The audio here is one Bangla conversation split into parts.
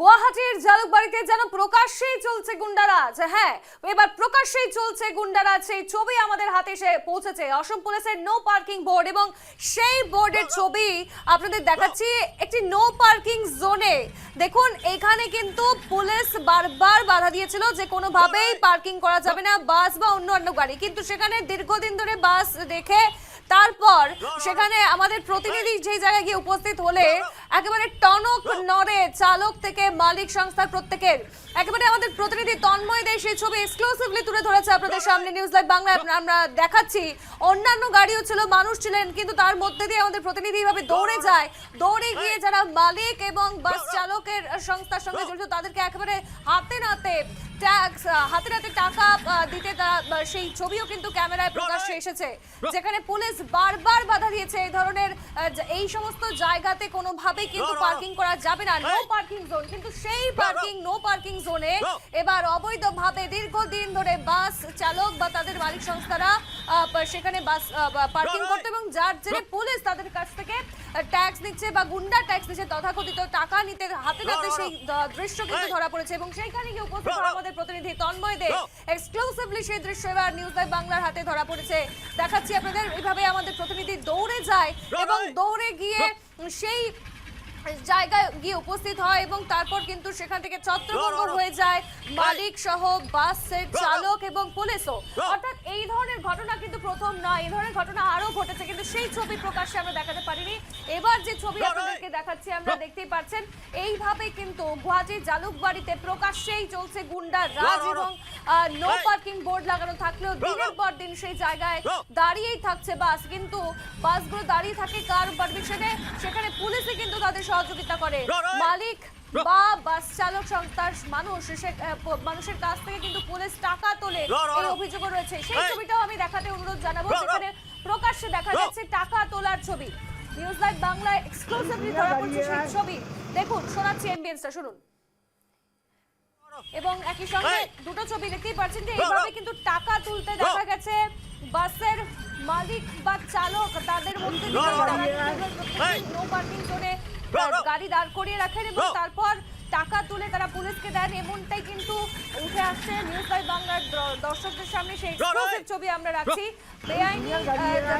গুয়াহাটির জালুকবাড়িতে যেন প্রকাশ্যেই চলছে গুন্ডারাজ। হ্যাঁ এবার প্রকাশ্যেই চলছে গুন্ডারাজ। সেই ছবি আমাদের হাতে এসে পৌঁছেছে। অসম পুলিশের নো পার্কিং বোর্ড এবং সেই বোর্ডের ছবি আপনাদের দেখাচ্ছি একটি নো পার্কিং জোনে দেখুন, এখানে কিন্তু পুলিশ বারবার বাধা দিয়েছিল যে কোনোভাবেই পার্কিং করা যাবে না বাস বা অন্য অন্য গাড়ি। কিন্তু সেখানে দীর্ঘদিন ধরে বাস রেখে তারপর সেখানে আমাদের প্রতিনিধি যে জায়গায় গিয়ে উপস্থিত হলে একেবারে টনক নড়ে চালক থেকে মালিক সংস্থার প্রত্যেকের। একেবারে আমাদের প্রতিনিধি তন্ময় দেশ এই ছবি এক্সক্লুসিভলি তুলে ধরেছে আপনাদের সামনে নিউজ লাইভ বাংলা আমরা দেখাচ্ছি, অন্যান্য গাড়িও ছিল, মানুষ ছিলেন, কিন্তু তার মধ্যে দিয়ে আমাদের প্রতিনিধি এইভাবে দৌড়ে যায়। দৌড়ে গিয়ে যারা মালিক এবং বাস চালকের সংস্থার সঙ্গে জড়িত, তাদেরকে একেবারে হাতে নাতে ট্যাক্স হাতে হাতে টাকা দিতে সেই ছবিও কিন্তু ক্যামেরায় প্রকাশ্যে এসেছে। যেখানে পুলিশ বারবার বাধা দিয়েছে এই ধরনের এই সমস্ত জায়গাতে কোনোভাবেই কিন্তু পার্কিং করা যাবে না। নো পার্কিং জোন কিন্তু সেই পার্কিং নো পার্কিং জোনে এবার অবৈধভাবে দীর্ঘদিন ধরে বাস চালক বা তাদের মালিক সংস্থারা সেখানে বাস পার্কিং করতে এবং যার জেরে পুলিশ তাদের কাছ থেকে ট্যাক্স নিচ্ছে বা গুন্ডা ট্যাক্স নিচ্ছে তথাকথিত টাকা নিতে হাতে নাতে সেই দৃশ্য কিন্তু ধরা পড়েছে এবং সেইখানে গিয়ে উপস্থিত হওয়া আমাদের প্রতিনিধি তন্ময় দে এক্সক্লুসিভলি সেই দৃশ্য এবার নিউজ লাইভ বাংলার হাতে ধরা পড়েছে। দেখাচ্ছি আপনাদের এইভাবে আমাদের প্রতিনিধি দৌড়ে যায় এবং দৌড়ে গিয়ে সেই জায়গায় গিয়ে উপস্থিত হয় এবং তারপর কিন্তু সেখান থেকে ছত্রভঙ্গ হয়ে যায়। মালিক সহ বাসের চালক এবং পুলিশও। অর্থাৎ এই ধরনের ঘটনা কিন্তু প্রথম নয়। এই ধরনের ঘটনা আরও ঘটেছে কিন্তু সেই ছবি প্রকাশ্যে আমরা দেখাতে পারিনি। এবার যে ছবি আপনাদেরকে দেখাচ্ছি আমরা দেখতেই পাচ্ছেন এইভাবে কিন্তু গুয়াহাটির জালুকবাড়িতে প্রকাশ্যেই চলছে গুন্ডার রাজ এবং নো পার্কিং বোর্ড লাগানো থাকলেও দিনের পর দিন সেই জায়গায় দাঁড়িয়েই থাকছে বাস। কিন্তু বাসগুলো দাঁড়িয়ে থাকে কার পারমিশনে সেখানে পুলিশই কিন্তু তাদের সহযোগিতা করে। মালিক বা বাস চালক সংস্থার মানুষ মানুষের কাছ থেকে কিন্তু পুলিশ টাকা তোলে। এই অভিযোগও রয়েছে। সেই ছবিটাও আমি দেখাতে অনুরোধ জানাব। সেখানে প্রকাশ্যে দেখা যাচ্ছে টাকা তোলার ছবি। নিউজ লাইভ বাংলায় এক্সক্লুসিভলি ধরা পড়ছে সেই ছবি। দেখুন শোনাচ্ছি এমবিএসটা শুনুন। এবং একই সঙ্গে দুটো ছবি দেখতেই পাচ্ছেন যে এইভাবে কিন্তু টাকা তুলতে দেখা গেছে বাসের মালিক বা চালক তাদের মধ্যে নো পার্কিং জোনে গাড়ি দাঁড় করিয়ে রাখেন এবং তারপর টাকা তুলে তারা পুলিশকে দেন এমনটাই কিন্তু উঠে আসছে নিউজ বাই বাংলার দর্শকদের সামনে। সেই এক্সক্লুসিভ ছবি আমরা রাখছি। বেআইনি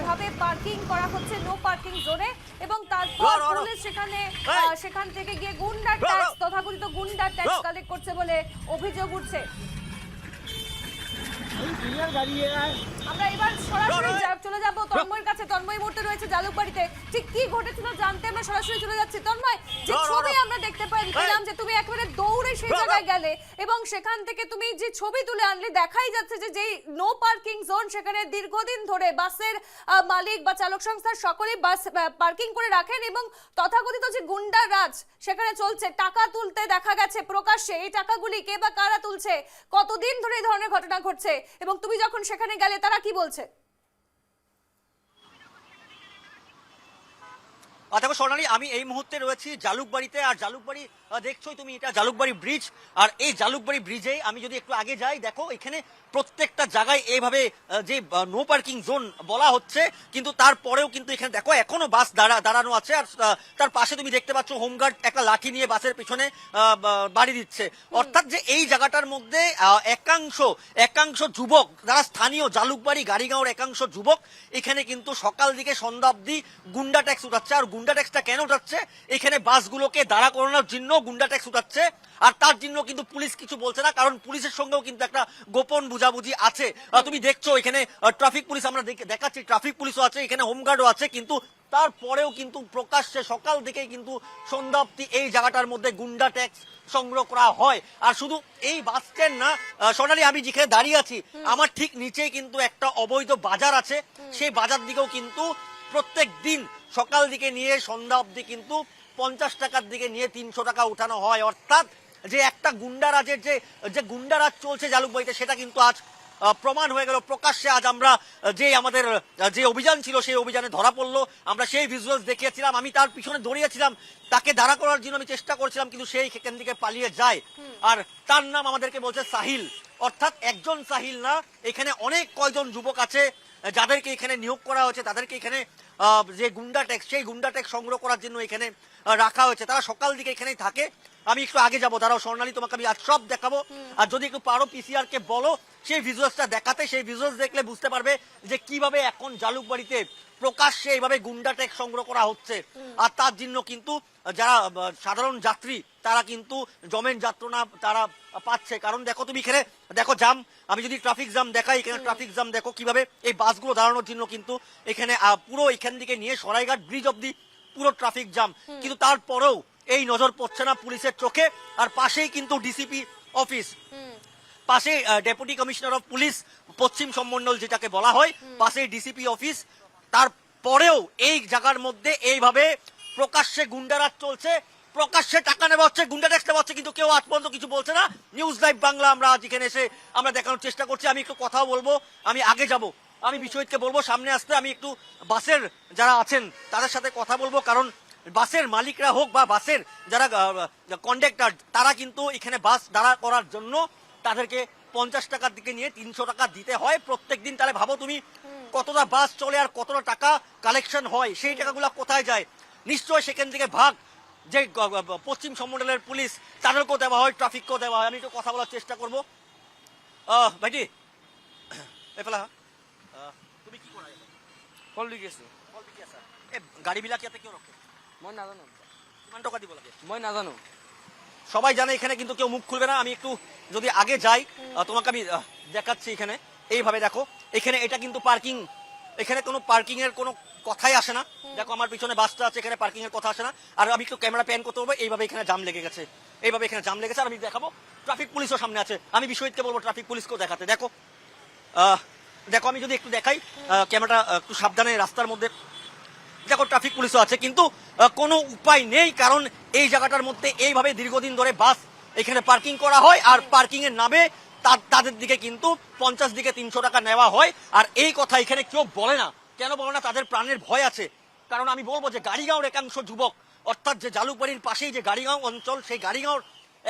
ভাবে পার্কিং করা হচ্ছে নো পার্কিং জোনে এবং তারপর পুলিশ সেখানে সেখান থেকে গিয়ে গুন্ডার ট্যাক্স তথাকথিত গুন্ডার ট্যাক্স কালেক্ট করছে বলে অভিযোগ উঠছে। আমরা এবার সরাসরি চলে যাব তন্ময়ের কাছে। তন্ময় মুহূর্তে রয়েছে জালুকবাড়িতে। ঠিক কি ঘটেছিল জানতে আমরা সরাসরি চলে যাচ্ছি। তন্ময় যে ছবি আমরা দেখতে পাই- পেলাম যে তুমি একেবারে সেই জায়গায় গেলে এবং সেখান থেকে তুমি যে ছবি তুলে আনলে দেখাই যাচ্ছে যে যেই নো পার্কিং জোন সেখানে দীর্ঘদিন ধরে বাসের মালিক বা চালক সংস্থার সকলেই বাস পার্কিং করে রাখেন এবং তথাকথিত যে গুন্ডা রাজ সেখানে চলছে টাকা তুলতে দেখা গেছে প্রকাশ্যে। এই টাকাগুলি কে বা কারা তুলছে? কতদিন ধরে এই ধরনের ঘটনা ঘটছে? এবং তুমি যখন সেখানে গেলে তারা কি বলছে? দেখো সোনালি আমি এই মুহূর্তে রয়েছি জালুকবাড়িতে আর জালুকবাড়ি দেখছোই তুমি এটা জালুকবাড়ি ব্রিজ আর এই জালুকবাড়ি ব্রিজে আমি যদি একটু আগে যাই দেখো এখানে প্রত্যেকটা জায়গায় এইভাবে যে নো পার্কিং জোন বলা হচ্ছে কিন্তু তারপরেও কিন্তু এখানে দেখো এখনও বাস দাঁড়া দাঁড়ানো আছে আর তার পাশে তুমি দেখতে পাচ্ছ হোমগার্ড একটা লাঠি নিয়ে বাসের পিছনে আহ, বাড়ি দিচ্ছে। অর্থাৎ যে এই জায়গাটার মধ্যে আহ, একাংশ একাংশ যুবক যারা স্থানীয় জালুকবাড়ি গাড়িগাঁওর একাংশ যুবক এখানে কিন্তু সকাল দিকে সন্ধ্যা অব্দি গুন্ডা ট্যাক্স উঠাচ্ছে আর গুন্ডা ট্যাক্সটা কেন উঠাচ্ছে? এখানে বাসগুলোকে দাঁড়া করানোর জন্য গুন্ডা ট্যাক্স উঠাচ্ছে আর তার জন্য কিন্তু পুলিশ কিছু বলছে না কারণ পুলিশের সঙ্গেও কিন্তু একটা গোপন বুঝাবুঝি আছে। তুমি দেখছ এখানে ট্রাফিক পুলিশ আমরা দেখাচ্ছি ট্রাফিক পুলিশও আছে এখানে হোমগার্ডও আছে কিন্তু তারপরেও কিন্তু প্রকাশ্যে সকাল থেকেই কিন্তু সন্ধ্যা অব্দি এই জায়গাটার মধ্যে গুন্ডা ট্যাক্স সংগ্রহ করা হয়। আর শুধু এই বাস স্ট্যান্ড না সোনালি আমি যেখানে দাঁড়িয়ে আছি আমার ঠিক নিচেই কিন্তু একটা অবৈধ বাজার আছে। সেই বাজার দিকেও কিন্তু প্রত্যেক দিন সকাল দিকে নিয়ে সন্ধ্যা অব্দি কিন্তু পঞ্চাশ টাকার দিকে নিয়ে তিনশো টাকা উঠানো হয়। অর্থাৎ যে একটা গুন্ডারাজের যে যে গুন্ডারাজ চলছে জালুকবাড়িতে সেটা কিন্তু আজ প্রমাণ হয়ে গেল। প্রকাশ্যে আজ আমরা যে আমাদের যে অভিযান ছিল সেই অভিযানে ধরা পড়ল। আমরা সেই ভিজুয়ালস দেখিয়েছিলাম আমি তার পিছনে দৌড়িয়েছিলাম। তাকে দাঁড়া করার জন্য আমি চেষ্টা করছিলাম কিন্তু সেই সেখান থেকে পালিয়ে যায়। আর তার নাম আমাদেরকে বলছে সাহিল। অর্থাৎ একজন সাহিল না এখানে অনেক কয়জন যুবক আছে যাদেরকে এখানে নিয়োগ করা হয়েছে তাদেরকে এখানে যে গুন্ডা ট্যাক্স সেই গুন্ডা ট্যাক্স সংগ্রহ করার জন্য এখানে রাখা হয়েছে। তারা সকাল দিকে এখানেই থাকে। আমি একটু আগে যাব। তারাও স্বর্ণালী তোমাকে আমি আজ সব দেখাবো। আর যদি একটু পারো পিসিআর কে বলো সেই ভিজুয়ালসটা দেখাতে। সেই ভিজুয়ালস দেখলে বুঝতে পারবে যে কীভাবে এখন জালুকবাড়িতে প্রকাশ্যে এইভাবে গুন্ডা ট্যাক্স সংগ্রহ করা হচ্ছে। আর তার জন্য কিন্তু যারা সাধারণ যাত্রী তারা কিন্তু জমেন যাত্রনা তারা পাচ্ছে। কারণ দেখো তুমি এখানে দেখো জাম আমি যদি ট্রাফিক জাম দেখাই এখানে ট্রাফিক জাম দেখো কীভাবে এই বাসগুলো দাঁড়ানোর জন্য কিন্তু এখানে পুরো এখান থেকে নিয়ে সরাইঘাট ব্রিজ অব্দি পুরো ট্রাফিক জাম কিন্তু তারপরেও এই নজর পড়ছে না পুলিশের চোখে আর পাশেই কিন্তু ডিসিপি অফিস পাশে ডেপুটি কমিশনার অফ পুলিশ পশ্চিম সম্মন্ডল যেটাকে বলা হয় পাশে ডিসিপি অফিস তারপরেও এই জায়গার মধ্যে এইভাবে প্রকাশ্যে গুন্ডারাজ চলছে। প্রকাশ্যে টাকা নেওয়া হচ্ছে গুন্ডা ট্যাক্স নেওয়া হচ্ছে, কিন্তু কেউ আজ পর্যন্ত কিছু বলছে না। নিউজ লাইভ বাংলা, আমরা আজ এখানে এসে আমরা দেখানোর চেষ্টা করছি। আমি একটু কথাও বলব, আমি আগে যাব। আমি বিশ্বজিৎকে বলব, সামনে আসতে আমি একটু বাসের যারা আছেন, তাদের সাথে কথা বলব, কারণ বাসের মালিকরা হোক বা বাসের যারা কন্ডাক্টার তারা কিন্তু এখানে বাস দাঁড়া করার জন্য তাদেরকে পঞ্চাশ টাকার দিকে নিয়ে তিনশো টাকা দিতে হয়। প্রত্যেক দিন তাহলে ভাবো তুমি কতটা বাস চলে আর কতটা টাকা কালেকশন হয় সেই টাকাগুলো কোথায় যায়? নিশ্চয় সেখান থেকে ভাগ যে পশ্চিম সম্মন্ডলের পুলিশ তাদেরকেও দেওয়া হয় ট্রাফিককেও দেওয়া হয়। আমি একটু কথা বলার চেষ্টা করব। আহ, ভাইটি এফালা তুমি কি কৰা কল দি গৈছো এই গাড়ীবিলাক ইয়াতে কিয় ৰখে? মই নাজানো। কিমান টকা দিব লাগে? মই নাজানো। সবাই জানে এখানে কিন্তু কেউ মুখ খুলবে না। আমি একটু যদি আগে যাই তোমাকে আমি দেখাচ্ছি এখানে। এইভাবে দেখো। এখানে এটা কিন্তু পার্কিং। এখানে কোনো পার্কিং এর কোনো কথাই আসে না। দেখো আমার পিছনে বাসটা আছে, এখানে পার্কিং এর কথা আসে না। আর আমি একটু ক্যামেরা প্যান করতে পারব এইভাবে এখানে জাম লেগে গেছে। এইভাবে এখানে জাম লেগেছে, আর আমি দেখাবো, ট্রাফিক পুলিশও সামনে আছে। আমি বিশ্বজিৎকে বলব ট্রাফিক পুলিশকেও দেখাতে। দেখো দেখো, আমি যদি একটু দেখাই ক্যামেরাটা একটু সাবধানে রাস্তার মধ্যে। দেখো, ট্রাফিক পুলিশও আছে, কিন্তু কোনো উপায় নেই, কারণ এই জায়গাটার মধ্যে এইভাবে দীর্ঘদিন ধরে বাস, এখানে পার্কিং করা হয়, আর পার্কিং এর নামে তাদের দিকে কিন্তু পঞ্চাশ দিকে তিনশো টাকা নেওয়া হয়। আর এই কথা এখানে কেউ বলে না। কেন বলে না? তাদের প্রাণের ভয় আছে। কারণ আমি বলব যে গাড়িগাঁওর একাংশ যুবক অর্থাৎ যে জালুকবাড়ির পাশেই যে গাড়িগাঁও অঞ্চল সেই গাড়িগাঁওর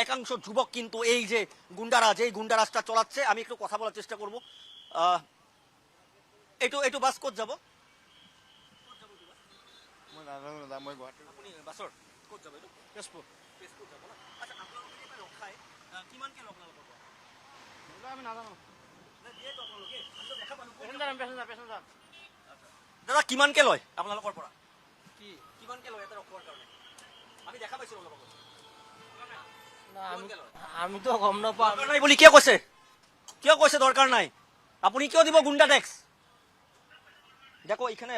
একাংশ যুবক কিন্তু এই যে গুন্ডারাজ এই গুন্ডারাজটা চলাচ্ছে। আমি একটু কথা বলার চেষ্টা করব। এইটো এইটো বাস ক'ত যাব? মই নাজানো দাদা মই গুৱাহাটীৰ। আপুনি বাছৰ ক'ত যাব? এইটো তেজপুৰ তেজপুৰ যাব ন? আচ্ছা আপোনালোকে এতিয়া ৰখাই আহ, কিমানকে লগ আপোনালোকৰ পৰা আমি নাজানো দাদা কিমানকে লয়? আপোনালোকৰ পৰা। কি? কিমানকে লয়? এটা ৰখোৱাৰ কাৰণে। আমি দেখা পাইছোঁ আমিতো গম নাপাওঁ নাই বুলি কিয় কৈছে? কিয় কৈছে দৰকাৰ নাই? আপনি কিয় দিব গুন্ডা ট্যাক্স দেখো এখানে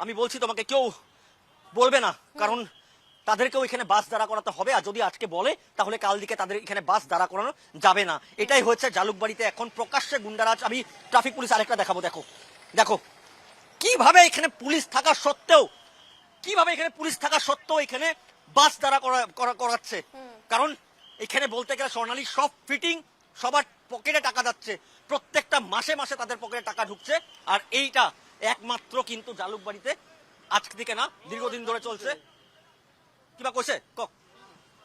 আমি বলছি তোমাকে কেউ বলবে না? কারণ তাদেরকেও এখানে বাস দাঁড়া করাতে হবে, আর যদি আজকে বলে, তাহলে কাল দিকে তাদের এখানে বাস দাঁড়া করানো যাবে না। এটাই হয়েছে জালুকবাড়িতে এখন প্রকাশ্যে গুন্ডারাজ। আমি ট্রাফিক পুলিশ আরেকটা দেখাবো, দেখো। দেখো, কীভাবে এখানে পুলিশ থাকা সত্ত্বেও, কীভাবে এখানে পুলিশ থাকা সত্ত্বেও এখানে বাস দ্বারা করা- করা- করাচ্ছে? কারণ এখানে বলতে গেলে স্বর্ণালী সব ফিটিং, সবার পকেটে টাকা যাচ্ছে। প্রত্যেকটা মাসে মাসে তাদের পকেটে টাকা ঢুকছে, আর এইটা একমাত্র কিন্তু জালুকবাড়িতে আজক থেকে না, দীর্ঘদিন ধরে চলছে। কিবা কৈছে? কক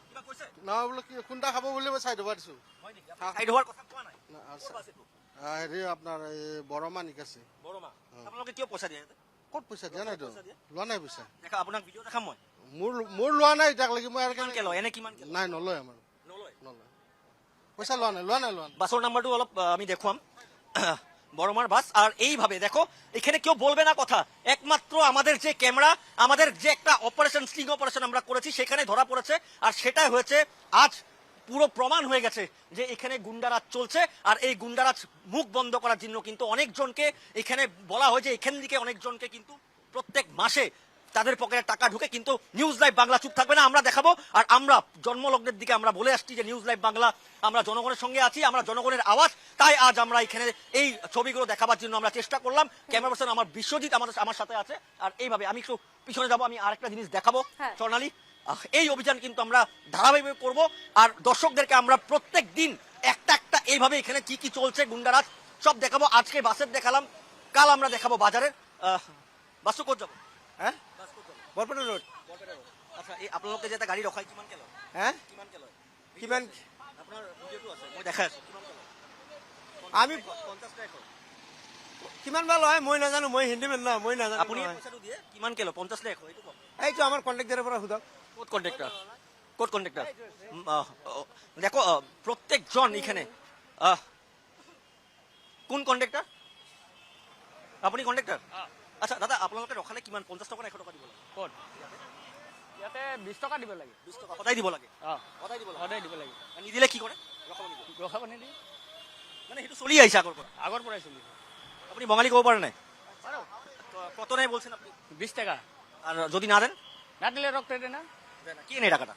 কিবা কৈছে? নহয় বোলে কি খুন্দা খাব বুলি মই চাই দিব দিছোঁ। সাইড হোৱাৰ কথা কোৱা নাই। না, হেৰি আপোনাৰ এই বৰমা নিকাছে বৰমা। আপোনালোকে কিয় পইচা দিয়ে? ক'ত পইচা দিয়া নাইতো? লোৱা নাই পইচা। দেখা আপোনাক ভিডিঅ' দেখাম মই। মোৰ মোৰ লোৱা নাই এতিয়ালৈকে মই আৰু কিমানকে কেনেকৈ লয়? এনে কিমানকে লয়? নাই নলয় আমাৰ। নলয়? নলয়। পইচা লোৱা নাই লোৱা নাই লোৱা নাই। বাসের নাম্বারটা অলপ আমি দেখুয়াম বড়মার বাস। আর এইভাবে, দেখো, এখানে কেউ বলবে না কথা। একমাত্র আমাদের যে ক্যামেরা, আমাদের যে একটা অপারেশন স্টিং অপারেশন আমরা করেছি, সেখানে ধরা পড়েছে। আর সেটাই হয়েছে, আজ পুরো প্রমাণ হয়ে গেছে যে এখানে গুন্ডারাজ চলছে। আর এই গুন্ডারাজ মুখ বন্ধ করার জন্য কিন্তু অনেকজনকে এখানে বলা হয়েছে এখান থেকে অনেকজনকে কিন্তু প্রত্যেক মাসে তাদের পকেটে টাকা ঢুকে কিন্তু নিউজ লাইভ বাংলা চুপ থাকবে না আমরা দেখাবো। আর আমরা জন্মলগ্নের দিকে আমরা বলে আসছি যে নিউজ লাইভ বাংলা আমরা জনগণের সঙ্গে আছি আমরা জনগণের আওয়াজ। তাই আজ আমরা এখানে এই ছবিগুলো দেখাবার জন্য আমরা চেষ্টা করলাম। ক্যামেরা পার্সন আমার বিশ্বজিৎ আমাদের আমার সাথে আছে। আর এইভাবে আমি একটু পিছনে যাব আমি আরেকটা জিনিস দেখাবো হ্যাঁ। স্বর্ণালী। এই অভিযান কিন্তু আমরা ধারাবাহিকভাবে করব। আর দর্শকদেরকে আমরা প্রত্যেক দিন একটা একটা এইভাবে এখানে কি কি চলছে গুন্ডারাজ সব দেখাবো। আজকে বাসের দেখালাম কাল আমরা দেখাবো বাজারের। আহ, বাসু ক'ত যাব হে বাস ক'ত বৰপেটা ৰোড আচ্ছা এই আপোনালোকে যে এটা গাড়ী ৰখাই কিমানকে লয় হে কিমানকে লয় কিমান? আপোনাৰ ভিডিঅ'টো আছে মই দেখাই আছো লয় আমি পঞ্চাছটা এশ কিমান বা লয় মই নাজানো মই হিন্দী মানুহ নহয় মই নাজানো আপুনি। পইচাটো দিয়ে কিমানকে লয় পঞ্চাছটা এশ এইটো কওক। এইটো আমাৰ কণ্টেক্টাৰৰ পৰা সোধক। ক'ত কণ্ট্ৰেক্টৰ কোড কন্ডাক্টর দেখো এখানে আহ, কোন কন্ডাক্টর আপুনি কন্ডাক্টর আচ্ছা দাদা আপোনালোকে ৰখালে কিমান? পঞ্চাছ টকা নে এশ টকা দিব লাগে? ক'ত? ইয়াতে বিছ টকা দিব লাগে। বিশ টকা সদায় দিব লাগে? অঁ সদায় দিব লাগে? সদায় দিব লাগে। নিদিলে কি কৰে? ৰখাব নিদিয়ে? ৰখাব নিদিয়ে। মানে সেইটো চলি আহিছে আগৰ পৰা? আগৰ পৰাই চলিছে আপুনি বঙালী ক'ব পাৰে নাই? ক- কত নেই বলছেন আপনি? বিছ টাকা। আর যদি না দেন না দিলে রক্ত দেয় না কি নেই টাকাটা?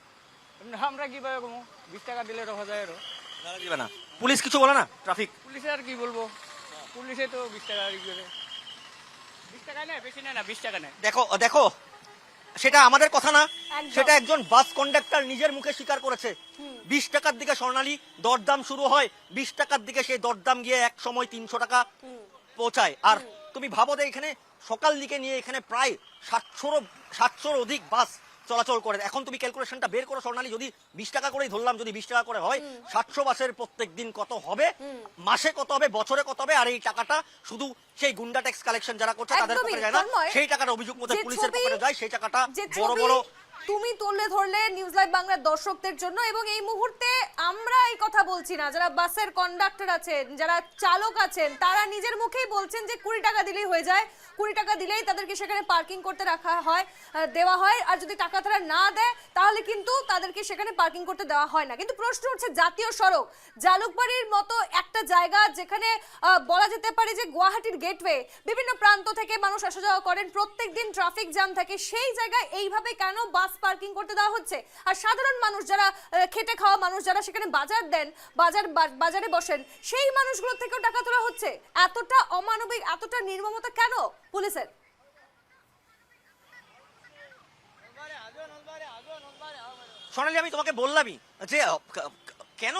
আমরা কীভাবে কমো। বিশ টাকা দিলে রখা যায় আরও দিবে না। পুলিশ কিছু বলে না ট্রাফিক পুলিশে আর কি বলব? পুলিশে তো বিশ টাকা করে দেখো দেখো সেটা আমাদের কথা না সেটা একজন বাস কন্ডাক্টর নিজের মুখে স্বীকার করেছে। বিশ টাকার দিকে স্বর্ণালী দরদাম শুরু হয় বিশ টাকার দিকে সেই দরদাম গিয়ে এক সময় তিনশো টাকা পৌঁছায়। আর তুমি ভাবো যে এখানে সকাল দিকে নিয়ে এখানে প্রায় সাতশোর সাতশোর অধিক বাস চলাচল করে এখন তুমি ক্যালকুলেশনটা বের করো স্বর্ণালী যদি বিশ টাকা করেই ধরলাম যদি বিশ টাকা করে হয় সাতশো বাসের প্রত্যেক দিন কত হবে? মাসে কত হবে? বছরে কত হবে? আর এই টাকাটা শুধু সেই গুন্ডা ট্যাক্স কালেকশন যারা করছে তাদের যায় না। সেই টাকাটা অভিযোগ মধ্যে পুলিশের পক্ষে যায় সেই টাকাটা বড় বড় তুমি তুললে ধরলে নিউজ লাইভ বাংলার দর্শকদের জন্য এবং এই মুহূর্তে আমরা এই কথা বলছি না। যারা বাসের কন্ডাক্টর আছেন, যারা চালক আছেন, তারা নিজের মুখেই বলছেন যে কুড়ি টাকা দিলেই হয়ে যায়। কুড়ি টাকা দিলেই তাদেরকে সেখানে পার্কিং করতে রাখা হয় দেওয়া হয়। আর যদি টাকা তারা না দেয়, তাহলে কিন্তু তাদেরকে সেখানে পার্কিং করতে দেওয়া হয় না। কিন্তু প্রশ্ন হচ্ছে জাতীয় সড়ক, জালুকবাড়ির মতো একটা জায়গা যেখানে বলা যেতে পারে যে গুয়াহাটির গেটওয়ে বিভিন্ন প্রান্ত থেকে মানুষ আসা যাওয়া করেন প্রত্যেক দিন ট্রাফিক জ্যাম থাকে, সেই জায়গায় এইভাবে কেন বাস পার্কিং করতে দেওয়া হচ্ছে। আর সাধারণ মানুষ যারা খেটে খাওয়া মানুষ যারা সেখানে বাজার দেন, বাজার বাজারে বসেন, সেই মানুষগুলোর থেকেও টাকা তোলা হচ্ছে। এতটা অমানবিক, এতটা নির্মমতা কেন পুলিশের? সোনালি, আমি তোমাকে বললামই যে কেন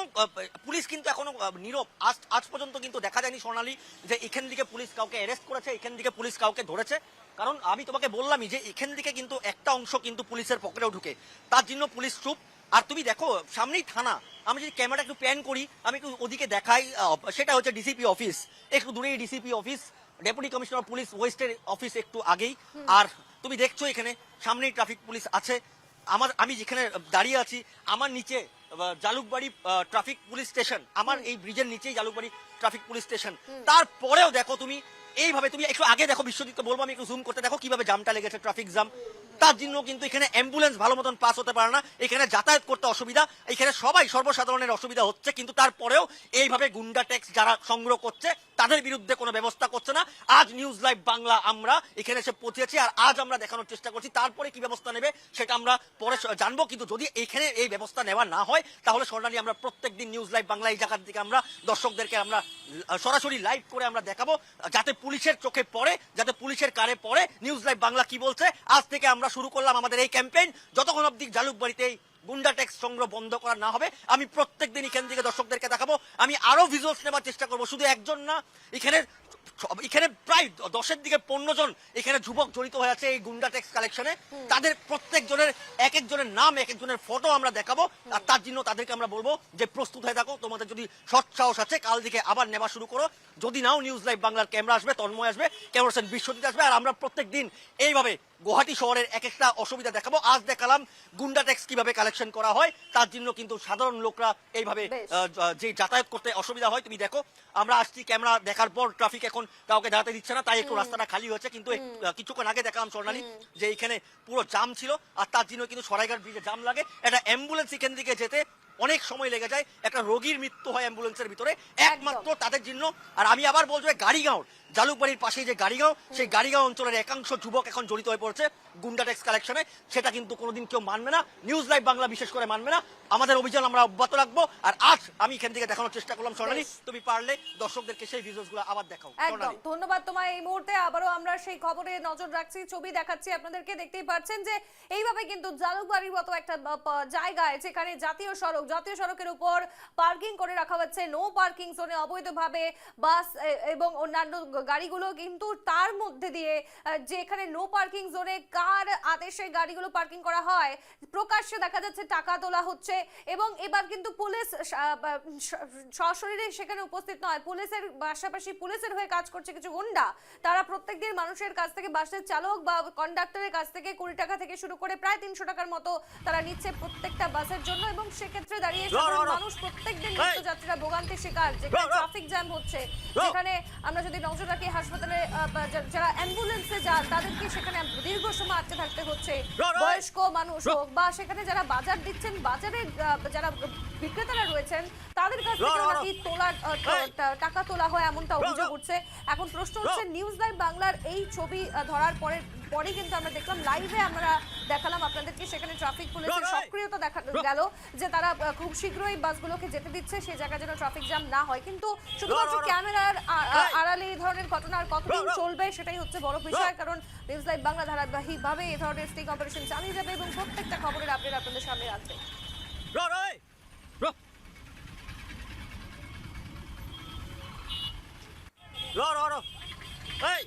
পুলিশ কিন্তু এখনও নীরব। আজ আজ পর্যন্ত কিন্তু দেখা যায়নি সোনালি যে এখান দিকে পুলিশ কাউকে অ্যারেস্ট করেছে, এখান দিকে পুলিশ কাউকে ধরেছে। কারণ আমি তোমাকে বললামই যে এখান দিকে কিন্তু একটা অংশ কিন্তু পুলিশের পকেটেও ঢুকে। তার জন্য পুলিশ চুপ। আর তুমি দেখো সামনেই থানা। আমি যদি ক্যামেরা একটু প্যান করি আমি একটু ওদিকে দেখাই সেটা হচ্ছে ডিসিপি অফিস একটু দূরেই DCP office deputy commissioner police ওয়েস্টের office একটু আগেই। আর তুমি দেখছ এখানে সামনেই ট্রাফিক পুলিশ আছে। আমার আমি যেখানে দাঁড়িয়ে আছি আমার নিচে জালুকবাড়ি ট্রাফিক পুলিশ স্টেশন আমার এই ব্রিজের নিচেই জালুকবাড়ি ট্রাফিক পুলিশ স্টেশন তারপরেও দেখো তুমি এইভাবে তুমি একটু আগে দেখো বিশ্বজিৎ বলব, আমি একটু জুম করতে দেখো কীভাবে জামটা লেগেছে ট্রাফিক জাম তার জন্য কিন্তু এখানে অ্যাম্বুলেন্স ভালো মতন পাস হতে পারে না। এখানে যাতায়াত করতে অসুবিধা। এখানে সবাই সর্বসাধারণের অসুবিধা হচ্ছে, কিন্তু তারপরেও এইভাবে গুন্ডা ট্যাক্স যারা সংগ্রহ করছে, তাদের বিরুদ্ধে কোনো ব্যবস্থা করছে না। আজ নিউজ লাইভ বাংলা আমরা এখানে এসে পৌঁছেছি, আর আজ আমরা দেখানোর চেষ্টা করছি। তারপরে কি ব্যবস্থা নেবে সেটা আমরা পরে জানব। কিন্তু যদি এখানে এই ব্যবস্থা নেওয়া না হয়, তাহলে স্বর্ণালী আমরা প্রত্যেক দিন নিউজ লাইভ বাংলা এই জায়গার দিকে আমরা দর্শকদেরকে আমরা সরাসরি লাইভ করে আমরা দেখাবো, যাতে পুলিশের চোখে পড়ে, যাতে পুলিশের কারে পড়ে। নিউজ লাইভ বাংলা কি বলছে, আজ থেকে আমরা শুরু করলাম আমাদের এই ক্যাম্পেইন। যতক্ষণ অব্দি জালুকবাড়িতে গুন্ডা ট্যাক্স সংগ্রহ বন্ধ করা না হবে আমি প্রত্যেক দিন এখান থেকে দর্শকদেরকে দেখাবো। আমি আরও ভিজুয়ালস নেবার চেষ্টা করব। শুধু একজন না এখানে এখানে প্রায় দশের দিকে পনেরো জন এখানে যুবক জড়িত হয়ে আছে এই গুন্ডা ট্যাক্স কালেকশনে তাদের প্রত্যেক জনের এক একজনের নাম এক একজনের ফটো আমরা দেখাবো। আর তার জন্য তাদেরকে আমরা বলব যে প্রস্তুত হয়ে থাকো। তোমাদের যদি সৎ সাহস আছে কাল দিকে আবার নেওয়া শুরু করো। যদি নাও নিউজ লাইভ বাংলার ক্যামেরা আসবে তন্ময় আসবে ক্যামেরা বিশ্বজিৎ আসবে। আর আমরা প্রত্যেক দিন এইভাবে গুয়াহাটি শহরের এক একটা অসুবিধা দেখাবো। আজ দেখালাম গুন্ডা ট্যাক্স কীভাবে কালেকশন করা হয় তার জন্য কিন্তু সাধারণ লোকরা এইভাবে য- যাতায়াত করতে অসুবিধা হয় তুমি দেখো আমরা আসছি ক্যামেরা দেখার পর ট্রাফিক এখন কাউকে দাঁড়াতে দিচ্ছে না তাই একটু রাস্তাটা খালি হয়েছে কিন্তু কিছুক্ষণ আগে দেখালাম স্বর্ণালী যে এখানে পুরো জাম ছিল আর তার জন্য কিন্তু সরাইঘাট ব্রিজে জাম লাগে। একটা অ্যাম্বুলেন্স এখান থেকে যেতে অনেক সময় লেগে যায় একটা রোগীর মৃত্যু হয় অ্যাম্বুলেন্সের ভিতরে একমাত্র তাদের জন্য। আর আমি আবার বলব গাড়িগাঁও জালুকবাড়ির পাশে যে গাড়িগাঁও সেই গাড়িগাঁও অঞ্চলের একাংশ যুবক এখন জড়িত হয়ে পড়ছে গুন্ডা ট্যাক্স কালেকশনে। সেটা কিন্তু কোনোদিন কেউ মানবে না নিউজ লাইভ বাংলা বিশেষ করে মানবে না। আমাদের অভিযান আমরা অব্যাহত রাখব। আর আজ আমি এখান থেকে দেখানোর চেষ্টা করলাম সোনালি তুমি পারলে দর্শকদেরকে সেই ভিডিওসগুলো আবার দেখাও। একদম। ধন্যবাদ তোমায় এই মুহূর্তে। আবারও আমরা সেই খবরে নজর রাখছি ছবি দেখাচ্ছি আপনাদেরকে। দেখতেই পাচ্ছেন যে এইভাবে কিন্তু জালুকবাড়ির মতো একটা জায়গায় যেখানে জাতীয় সড়ক সড়ক জাতীয় সড়কের উপর পার্কিং করে রাখা হচ্ছে। নো পার্কিং জোনে অবৈধভাবে বাস এবং অন্যান্য গাড়িগুলো কিন্তু তার মধ্যে দিয়ে যে এখানে নো পার্কিং জোনে কার আদেশে গাড়িগুলো পার্কিং করা হয়, প্রকাশ্যে দেখা যাচ্ছে টাকা তোলা হচ্ছে। এবং এবার কিন্তু পুলিশ সশরীরে সেখানে উপস্থিত নয়, পুলিশের পাশাপাশি পুলিশের হয়ে কাজ করছে কিছু গুন্ডা। তারা প্রত্যেকদিন মানুষের কাছ থেকে, বাসের চালক বা কন্ডাক্টরের কাছ থেকে কুড়ি টাকা থেকে শুরু করে প্রায় তিনশো টাকার মতো তারা নিচ্ছে প্রত্যেকটা বাসের জন্য। এবং সেক্ষেত্রে দাঁড়িয়ে রো, রো, সাধারণ মানুষ প্রত্যেকদিন এই। নিত্যযাত্রীরা ভোগান্তির শিকার যেখানে। ট্রাফিক জ্যাম হচ্ছে রো। যেখানে আমরা যদি নজর রাখি হাসপাতালে যারা অ্যাম্বুলেন্সে যান তাদেরকে সেখানে দীর্ঘ সময় আটকে থাকতে হচ্ছে। বয়স্ক মানুষ হোক বা সেখানে যারা বাজার দিচ্ছেন বাজারে যারা বিক্রেতারা রয়েছেন তাদের কাছ থেকে। নাকি তোলা টাকা তোলা হয় এমনটা অভিযোগ। উঠছে এখন প্রশ্ন হচ্ছে নিউজ লাইভ বাংলার এই ছবি ধরার পরে পরে কিন্তু আমরা দেখলাম লাইভে আমরা দেখালাম আপনাদেরকে সেখানে ট্রাফিক পুলিশের। সক্রিয়তা দেখা গেল যে তারা খুব শীঘ্রই বাসগুলোকে যেতে দিচ্ছে সেই জায়গায় যেন ট্রাফিক জ্যাম না হয়। কিন্তু শুধুমাত্র। ক্যামেরার। আড়ালে এই ধরনের ঘটনা আর কতদিন। চলবে সেটাই হচ্ছে বড় বিষয়। কারণ নিউজ লাইভ বাংলা ধারাবাহিকভাবে এই ধরনের স্টিক অপারেশন চালিয়ে যাবে এবং প্রত্যেকটা খবরের আপডেট আপনাদের সামনে রাখবে রো! রো রো এই!